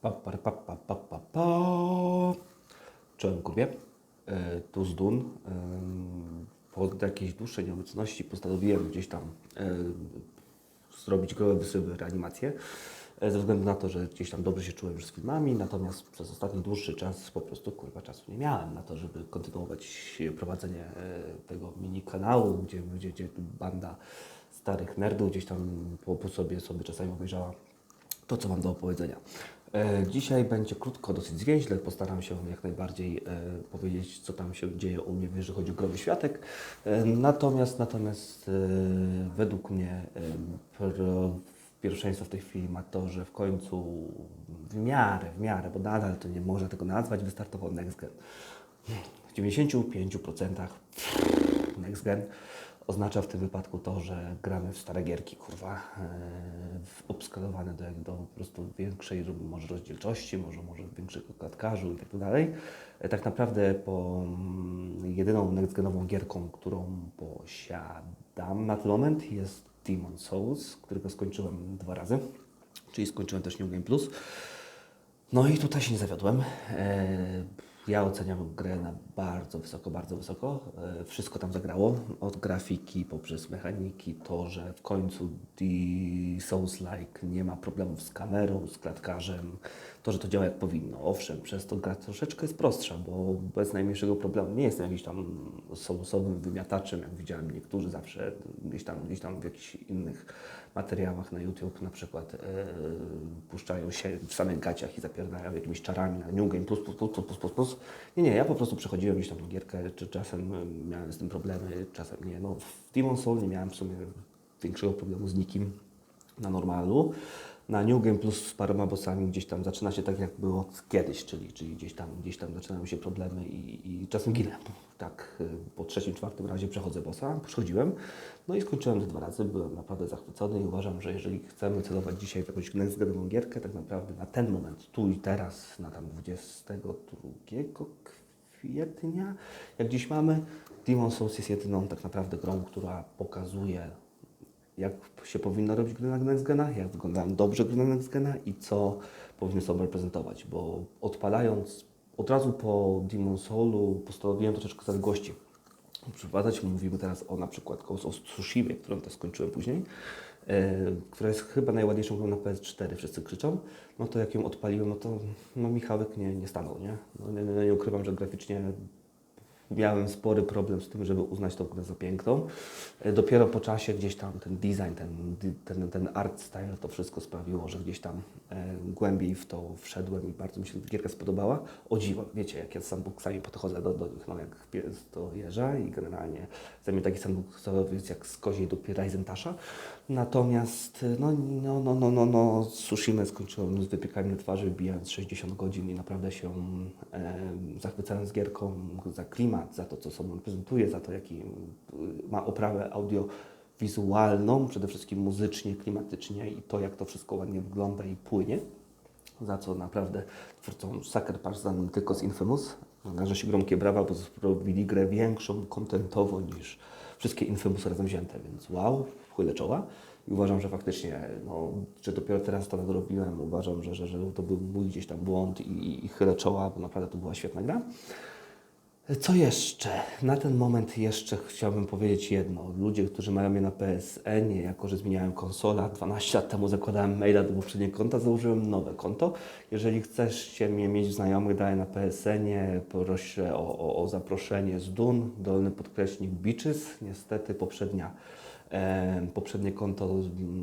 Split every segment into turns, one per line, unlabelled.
Pa, pa, pa, pa, pa, pa, pa. Czołem kurwie. E, tu z Dun. E, po jakiejś dłuższej nieobecności postanowiłem gdzieś tam e, zrobić gołe wysyły, reanimację. E, ze względu na to, że gdzieś tam dobrze się czułem już z filmami, natomiast przez ostatni dłuższy czas po prostu kurwa czasu nie miałem na to, żeby kontynuować prowadzenie e, tego mini kanału, gdzie, gdzie, gdzie banda starych nerdów gdzieś tam po, po sobie sobie czasami obejrzała to, co mam do opowiedzenia. E, dzisiaj będzie krótko, dosyć zwięźle. Postaram się jak najbardziej e, powiedzieć, co tam się dzieje u mnie, jeżeli chodzi o Groby Światek. E, natomiast, natomiast według mnie pierwszeństwo w tej chwili ma to, że w końcu w miarę, w miarę, bo nadal to nie można tego nazwać, wystartował Next Gen. W 95% Next Gen oznacza w tym wypadku to, że gramy w stare gierki, kurwa, w- obskalowane do, do po prostu większej może rozdzielczości, może, może większego klatkarzu i tak dalej. E, Tak naprawdę po mm, jedyną next-genową gierką, którą posiadam na ten moment jest Demon Souls, którego skończyłem dwa razy, czyli skończyłem też New Game Plus. No i tutaj się nie zawiodłem. E, Ja oceniam grę na bardzo wysoko, bardzo wysoko. E, Wszystko tam zagrało, od grafiki poprzez mechaniki, to, że w końcu The Souls-like nie ma problemów z kamerą, z klatkarzem, to, że to działa jak powinno. Owszem, przez to gra troszeczkę jest prostsza, bo bez najmniejszego problemu nie jestem jakimś tam sousowym wymiataczem, jak widziałem niektórzy zawsze gdzieś tam, gdzieś tam w jakichś innych materiałach na YouTube na przykład e, puszczają się w samych gaciach i zapierdają jakimiś czarami na New Game plus, plus, plus, plus, plus, plus. Nie, nie, ja po prostu przechodziłem gdzieś tam gierkę, czy czasem e, miałem z tym problemy, czasem nie. No, w Demon Soul nie miałem w sumie większego problemu z nikim na normalu. Na New Game Plus z paroma bossami gdzieś tam zaczyna się tak, jak było kiedyś, czyli, czyli gdzieś, tam, gdzieś tam zaczynają się problemy i, i czasem ginę. Tak, y, po trzecim, czwartym razie przechodzę bossa, przechodziłem, no i skończyłem te dwa razy, byłem naprawdę zachwycony i uważam, że jeżeli chcemy celować dzisiaj w jakąś next-genową gierkę, tak naprawdę na ten moment, tu i teraz, na tam 22 kwietnia, jak dziś mamy, Demon Souls jest jedyną tak naprawdę grą, która pokazuje jak się powinno robić gry na Nextgena, jak wyglądają dobrze gry na Nextgena i co powinny sobą reprezentować, bo odpalając od razu po Demon Soulu postanowiłem troszeczkę zaległości przypadać. Mówimy teraz o na przykład Ghost of Tsushima, którą też skończyłem później, e, która jest chyba najładniejszą grą na PS4, wszyscy krzyczą, no to jak ją odpaliłem, no to no Michałek nie, nie stanął, nie? No, nie, nie ukrywam, że graficznie miałem spory problem z tym, żeby uznać tą grę za piękną. E, Dopiero po czasie gdzieś tam ten design, ten, ten, ten art style, to wszystko sprawiło, że gdzieś tam e, głębiej w to wszedłem i bardzo mi się gierka spodobała. O dziwo, wiecie, jak ja z sandboxami podchodzę do, do nich, no jak pies do jeża i generalnie za mnie taki sandboxowy jest jak z koziej dupy Ryzentasza. Natomiast e, no, no, no, no, no, no Tsushima skończyłem z wypiekami na twarzy, wbijając 60 godzin i naprawdę się e, zachwycając gierką za klimat, za to, co sobą reprezentuje, za to, jaki y, ma oprawę audiowizualną, przede wszystkim muzycznie, klimatycznie i to, jak to wszystko ładnie wygląda i płynie. Za co naprawdę twórcom Sucker Punch znanym tylko z Infamous należy się gromkie brawa, bo zrobili grę większą kontentowo niż wszystkie Infamous razem wzięte, więc wow, chylę czoła. I uważam, że faktycznie, no, że dopiero teraz to nadrobiłem, uważam, że, że, że to był mój gdzieś tam błąd i, i chylę czoła, bo naprawdę to była świetna gra. Co jeszcze? Na ten moment jeszcze chciałbym powiedzieć jedno. Ludzie, którzy mają mnie na PSN, jako że zmieniałem konsola, 12 lat temu zakładałem maila do poprzedniego konta, założyłem nowe konto. Jeżeli chcecie mnie mieć znajomych dalej na PSN-ie, proszę o, o, o zaproszenie z DUN, dolny podkreśnik Beaches. Niestety poprzednia poprzednie konto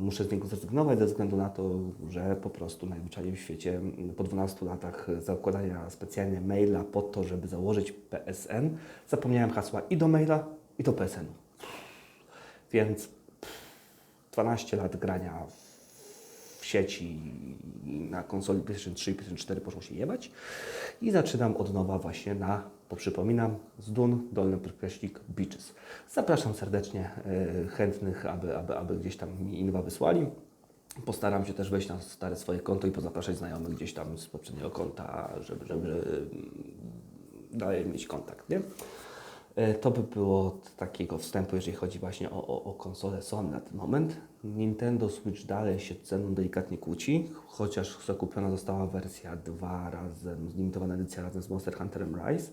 muszę z niego zrezygnować ze względu na to, że po prostu najzwyczajniej w świecie po 12 latach zakładania specjalnie maila po to, żeby założyć PSN, zapomniałem hasła i do maila, i do PSN-u. Więc 12 lat grania w sieci na konsoli PlayStation 3 i PlayStation 4 poszło się jebać i zaczynam od nowa właśnie na, poprzypominam, z Dun, dolny podkreśnik Beaches. Zapraszam serdecznie e, chętnych, aby, aby, aby gdzieś tam mi inwa wysłali. Postaram się też wejść na stare swoje konto i pozapraszać znajomych gdzieś tam z poprzedniego konta, żeby, żeby, żeby dalej mieć kontakt, nie? E, To by było od takiego wstępu, jeżeli chodzi właśnie o, o, o konsolę Sony na ten moment. Nintendo Switch dalej się ceną delikatnie kłóci, chociaż zakupiona została wersja 2 razem, zlimitowana edycja razem z Monster Hunterem Rise.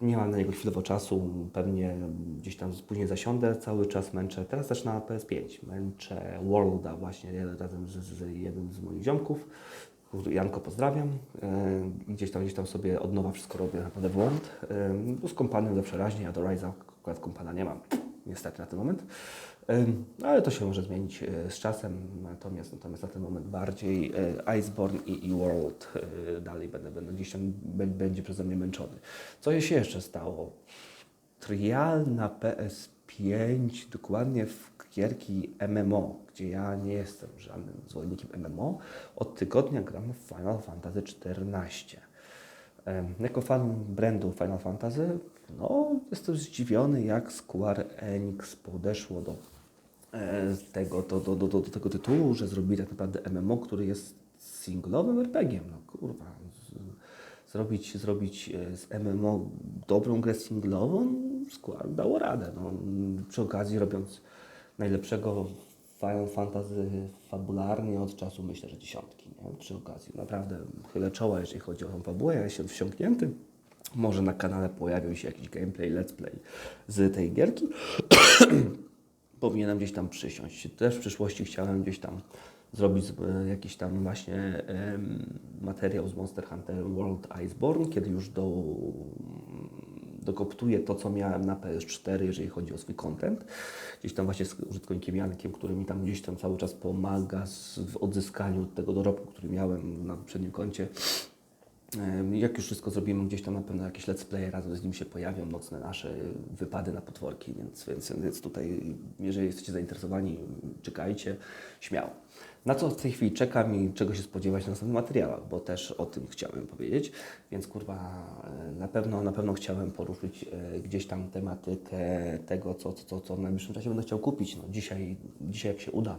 Nie mam na niego chwilowo czasu, pewnie gdzieś tam później zasiądę, cały czas męczę, teraz też na PS5, męczę Worlda właśnie razem z, z jednym z moich ziomków, Janko pozdrawiam, e, gdzieś tam, gdzieś tam sobie od nowa wszystko robię naprawdę World, e, no z kompanem zawsze raźnie, ja do Rise'a akurat kompana nie mam, niestety na ten moment, E, ale to się może zmienić z czasem, natomiast, natomiast na ten moment bardziej Iceborne i, i World dalej będę, będę gdzieś tam bę- będzie przeze mnie męczony. Co się jeszcze stało? Trial na PS5, dokładnie w gierki MMO, gdzie ja nie jestem żadnym zwolennikiem MMO, od tygodnia gram w Final Fantasy XIV. Jako fan brandu Final Fantasy, no, jestem zdziwiony, jak Square Enix podeszło do e, tego, do, do, do, do, tego tytułu, że zrobili tak naprawdę MMO, który jest singlowym RPG-iem. No kurwa, zrobić, zrobić e, z MMO dobrą grę singlową, Square dało radę. No, przy okazji robiąc najlepszego Final Fantasy fabularnie od czasu myślę, że dziesiątki. Nie? Przy okazji naprawdę chylę czoła, jeżeli chodzi o tą fabułę, ja jestem wsiąknięty. Może na kanale pojawił się jakiś gameplay, let's play z tej gierki powinienem gdzieś tam przysiąść. Też w przyszłości chciałem gdzieś tam zrobić jakiś tam właśnie materiał z Monster Hunter World Iceborne, kiedy już do, dokoptuję to, co miałem na PS4, jeżeli chodzi o swój content. Gdzieś tam właśnie z użytkownikiem Jankiem, który mi tam gdzieś tam cały czas pomaga w odzyskaniu tego dorobku, który miałem na poprzednim koncie. Jak już wszystko zrobimy, gdzieś tam na pewno jakieś let's play razem z nim się pojawią, nocne nasze wypady na potworki, więc, więc, więc tutaj, jeżeli jesteście zainteresowani, czekajcie, śmiało. Na co w tej chwili czekam i czego się spodziewać na następnych materiałach, bo też o tym chciałem powiedzieć, więc kurwa, e, na pewno, na pewno chciałem poruszyć e, gdzieś tam tematykę tego, co, co, co w najbliższym czasie będę chciał kupić. No, dzisiaj, dzisiaj jak się uda,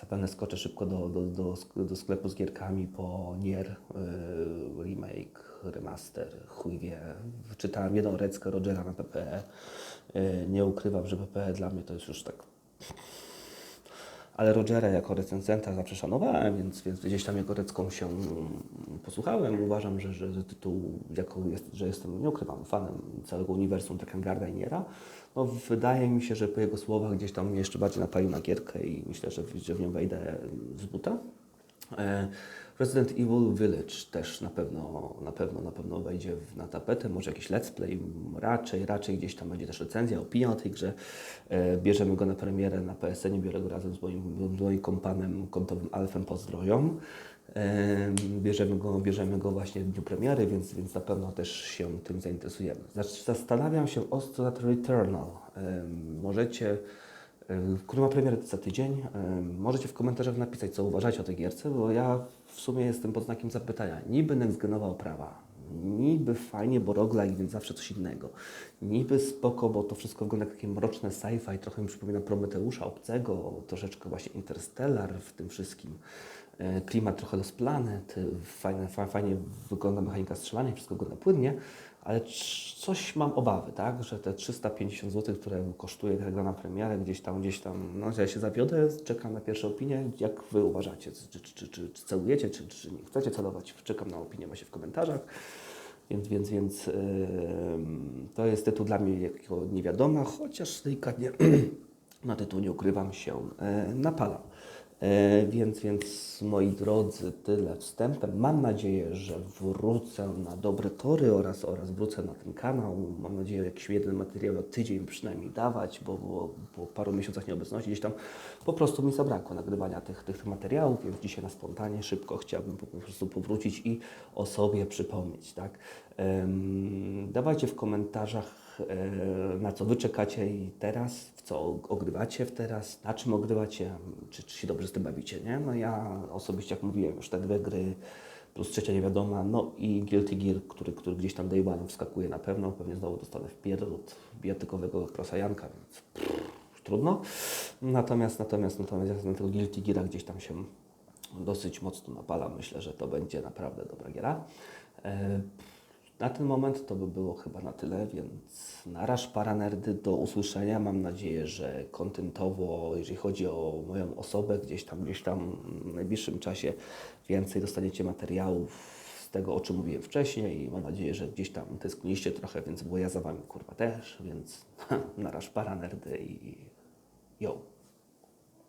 Zapewne skoczę szybko do, do, do, do sklepu z gierkami po Nier, yy, remake, remaster, chuj wie. Czytałem jedną reckę Rogera na PPE. Yy, nie ukrywam, że PPE dla mnie to jest już tak... Ale Rogera jako recenzenta zawsze szanowałem, więc, więc gdzieś tam jego recką się mm, posłuchałem. Uważam, że, że, tytuł, jako jest, że jestem, nie ukrywam, fanem całego uniwersum Drakengard i Niera. No, wydaje mi się, że po jego słowach gdzieś tam jeszcze bardziej napalił na gierkę i myślę, że, że w nią wejdę z buta. E, Resident Evil Village też na pewno, na pewno, na pewno wejdzie na tapetę, może jakiś let's play, raczej, raczej gdzieś tam będzie też recenzja, opinia o tej grze. E, Bierzemy go na premierę na PSN, biorę go razem z moim, moim kompanem kontowym Alfem Pozdrowią. E, Bierzemy go, bierzemy go właśnie w dniu premiery, więc, więc na pewno też się tym zainteresujemy. Zastanawiam się ostro nad Returnal. Możecie Ym, który ma premierę za tydzień. Ym, Możecie w komentarzach napisać, co uważacie o tej gierce, bo ja w sumie jestem pod znakiem zapytania. Niby nextgenowa oprawa, niby fajnie, bo roguelike, więc zawsze coś innego. Niby spoko, bo to wszystko wygląda jak takie mroczne sci-fi, trochę mi przypomina Prometeusza Obcego, troszeczkę właśnie Interstellar w tym wszystkim. E, Klimat trochę Lost Planet, e, fajnie, fa- fajnie wygląda mechanika strzelania, wszystko wygląda płynnie, ale coś mam obawy, tak, że te 350 zł, które kosztuje ta na premierę, gdzieś tam, gdzieś tam, no ja się zawiodę, czekam na pierwsze opinie, jak Wy uważacie, czy, czy, czy, czy, celujecie, czy, czy nie chcecie celować, czekam na opinię właśnie w komentarzach. Więc, więc, więc ym, to jest tytuł dla mnie jako niewiadoma, chociaż delikatnie na tytuł nie ukrywam się e, napalam. E, Więc, więc moi drodzy, tyle wstępem. Mam nadzieję, że wrócę na dobre tory oraz, oraz wrócę na ten kanał. Mam nadzieję, jakiś jeden materiał na tydzień przynajmniej dawać, bo, bo po paru miesiącach nieobecności gdzieś tam po prostu mi zabrakło nagrywania tych, tych materiałów, więc dzisiaj na spontanie, szybko chciałbym po prostu powrócić i o sobie przypomnieć. Tak? Dawajcie w komentarzach, na co wy czekacie i teraz, w co ogrywacie w teraz, na czym ogrywacie, czy, czy się dobrze z tym bawicie, nie? No ja osobiście, jak mówiłem, już te dwie gry plus trzecia niewiadoma, no i Guilty Gear, który, który gdzieś tam day one wskakuje na pewno, pewnie znowu dostanę w od bijatykowego krosajanka, więc pff, trudno. Natomiast, natomiast, natomiast ja na tego Guilty Geara gdzieś tam się dosyć mocno napalam. Myślę, że to będzie naprawdę dobra giera. E, Na ten moment to by było chyba na tyle, więc naraż paranerdy do usłyszenia. Mam nadzieję, że kontentowo, jeżeli chodzi o moją osobę, gdzieś tam, gdzieś tam w najbliższym czasie więcej dostaniecie materiałów z tego, o czym mówiłem wcześniej i mam nadzieję, że gdzieś tam tęskniliście trochę, więc bo ja za Wami kurwa też, więc naraż paranerdy i yo.